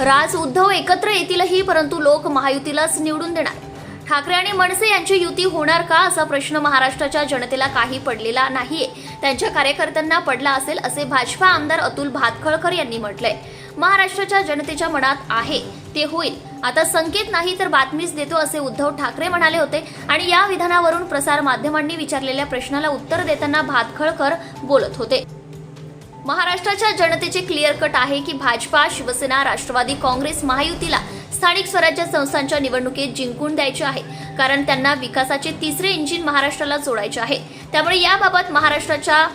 राज उद्धव एकत्र येतीलही परंतु लोक महायुतीलाच निवडून देणार. ठाकरे आणि मनसे यांची युती होणार का असा प्रश्न महाराष्ट्राच्या जनतेला काही पडलेला नाहीये. त्यांच्या कार्यकर्त्यांना पडला असेल असे भाजपा आमदार अतुल भातखळकर यांनी म्हटलंय. महाराष्ट्राच्या जनतेच्या मनात आहे ते होईल. आता संकेत नाही तर बातमीच देतो असे उद्धव ठाकरे म्हणाले होते आणि या विधानावरून प्रसार माध्यमांनी विचारलेल्या प्रश्नाला उत्तर देताना भातखळकर बोलत होते. महाराष्ट्राच्या जनतेचे क्लिअर कट आहे की भाजपा शिवसेना राष्ट्रवादी काँग्रेस महायुतीला स्थानिक स्वराज्य संस्थांच्या निवडणुकीत जिंकून द्यायचे आहे. कारण त्यांना विकासाचे तिसरे इंजिन महाराष्ट्राला जोडायचे आहे. त्यामुळे याबाबत महाराष्ट्राच्या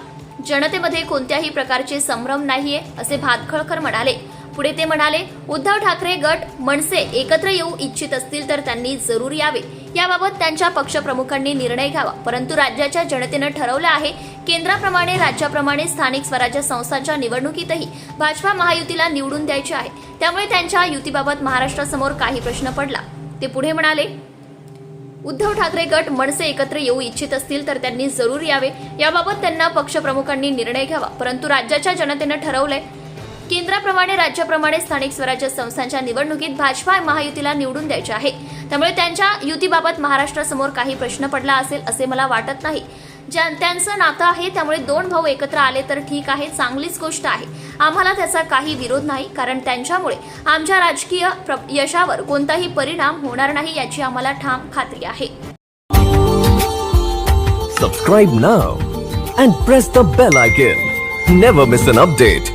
जनतेमध्ये कोणत्याही प्रकारचे संभ्रम नाहीये असे भातखळकर म्हणाले. पुढे ते म्हणाले उद्धव ठाकरे गट मनसे एकत्र येऊ इच्छित असतील तर त्यांनी जरूर यावे. याबाबत त्यांच्या पक्षप्रमुखांनी निर्णय घ्यावा. परंतु राज्याच्या जनतेनं ठरवलं आहे केंद्राप्रमाणे राज्याप्रमाणे स्थानिक स्वराज्य संस्थांच्या निवडणुकीतही भाजपा महायुतीला निवडून द्यायचे आहे. त्यामुळे त्यांच्या युतीबाबत महाराष्ट्रासमोर काही प्रश्न पडला. ते पुढे म्हणाले उद्धव ठाकरे गट मनसे एकत्र येऊ इच्छित असतील तर त्यांनी जरूर यावे. याबाबत त्यांना पक्षप्रमुखांनी निर्णय घ्यावा. परंतु राज्याच्या जनतेनं ठरवलंय केंद्राप्रमाणे राज्याप्रमाणे स्थानिक स्वराज्य संस्थांच्या निवडणुकीत भाजपा महायुतीला निवडून द्यायचे आहे. त्यामुळे त्यांच्या युतीबाबत महाराष्ट्रासमोर काही प्रश्न पडला असेल असे मला वाटत नाही. ज्या त्यांचं नातं आहे त्यामुळे दोन भाऊ एकत्र आले तर ठीक आहे चांगलीच गोष्ट आहे. आम्हाला त्याचा काही विरोध नाही कारण त्यांच्यामुळे आमच्या राजकीय प्र- यशावर कोणताही परिणाम होणार नाही याची आम्हाला ठाम खात्री आहे. Subscribe now and press the bell icon never miss an update